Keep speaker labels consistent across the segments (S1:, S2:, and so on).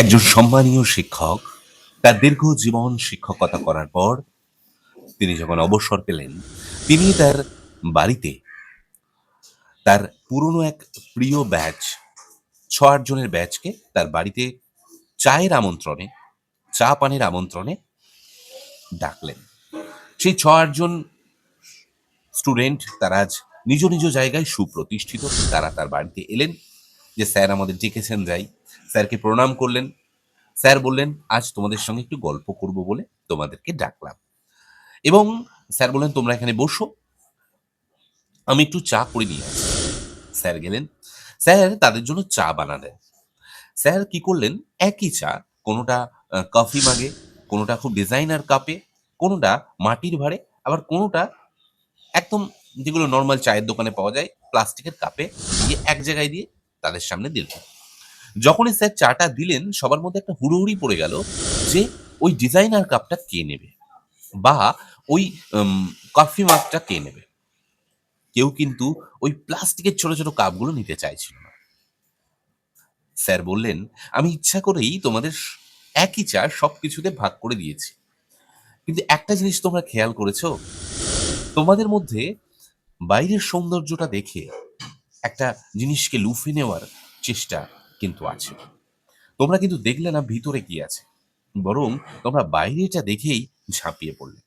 S1: একজন সম্মানীয় শিক্ষক, তার দীর্ঘ জীবন শিক্ষকতা করার পর তিনি যখন অবসর পেলেন, তিনি তার বাড়িতে তার পুরনো এক প্রিয় ব্যাচ ছ আট জনের ব্যাচকে তার বাড়িতে চায়ের আমন্ত্রণে, চা পানের আমন্ত্রণে ডাকলেন। সেই ছ আটজন স্টুডেন্ট তারা আজ নিজ নিজ জায়গায় সুপ্রতিষ্ঠিত, তারা তার বাড়িতে এলেন। যে স্যার আমাদের ডেকেছেন যাই। স্যারকে প্রণাম করলেন। স্যার বললেন, আজ তোমাদের সঙ্গে একটু গল্প করব বলে তোমাদেরকে ডাকলাম। এবং স্যার বললেন, তোমরা এখানে বসো। আমি একটু চা করে নিয়ে আসি। স্যার গেলেন। স্যার তাদের জন্য চা বানালেন। স্যার কি করলেন, একই চা, কোনোটা কফি মাগে, কোনোটা খুব ডিজাইনার কাপে, কোনোটা মাটির ভাঁড়ে, আবার কোনোটা একদম যেগুলো নর্মাল চায়ের দোকানে পাওয়া যায়, প্লাস্টিকের কাপে, দিয়ে এক জায়গায় দিয়ে তাদের সামনে দিলেন যখনই স্যার চাটা দিলেন, সবার মধ্যে একটা হুড়োহুড়ি পড়ে গেল যে, ওই ডিজাইনার কাপটা কে নেবে? বা ওই কফি মাগটা কে নেবে? কেউ কিন্তু ওই প্লাস্টিকের ছোট ছোট কাপগুলো নিতে চাইছিল না। স্যার বললেন, আমি ইচ্ছা করেই তোমাদের একই চা সব কিছুতে ভাগ করে দিয়েছি। কিন্তু একটা জিনিস তোমরা খেয়াল করেছ? তোমাদের মধ্যে বাইরের সৌন্দর্যটা দেখে একটা জিনিসকে লুফে নেওয়ার চেষ্টা কিন্তু আছে। তোমরা কিন্তু দেখলে না ভিতরে কি আছে। বরং তোমরা বাইরেটা দেখেই ঝাঁপিয়ে পড়লে।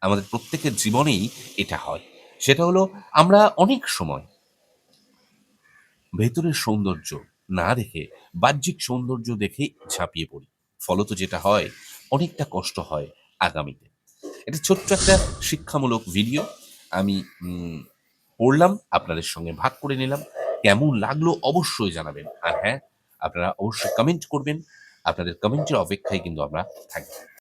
S1: আমাদের প্রত্যেকের জীবনেই এটা হয়। সেটা হলো আমরা অনেক সময় ভেতরের সৌন্দর্য না দেখে, বাহ্যিক সৌন্দর্য দেখে ঝাঁপিয়ে পড়ি। ফলত যেটা হয়, অনেকটা কষ্ট হয় আগামীতে। এটা ছোট্ট একটা শিক্ষামূলক ভিডিও আমি পড়লাম, আপনাদের সঙ্গে ভাগ করে নিলাম। কেমন লাগল অবশ্যই জানাবেন। আর হ্যাঁ আপনারা অবশ্যই কমেন্ট করবেন। আপনাদের কমেন্টের অপেক্ষায় কিন্তু আমরা থাকব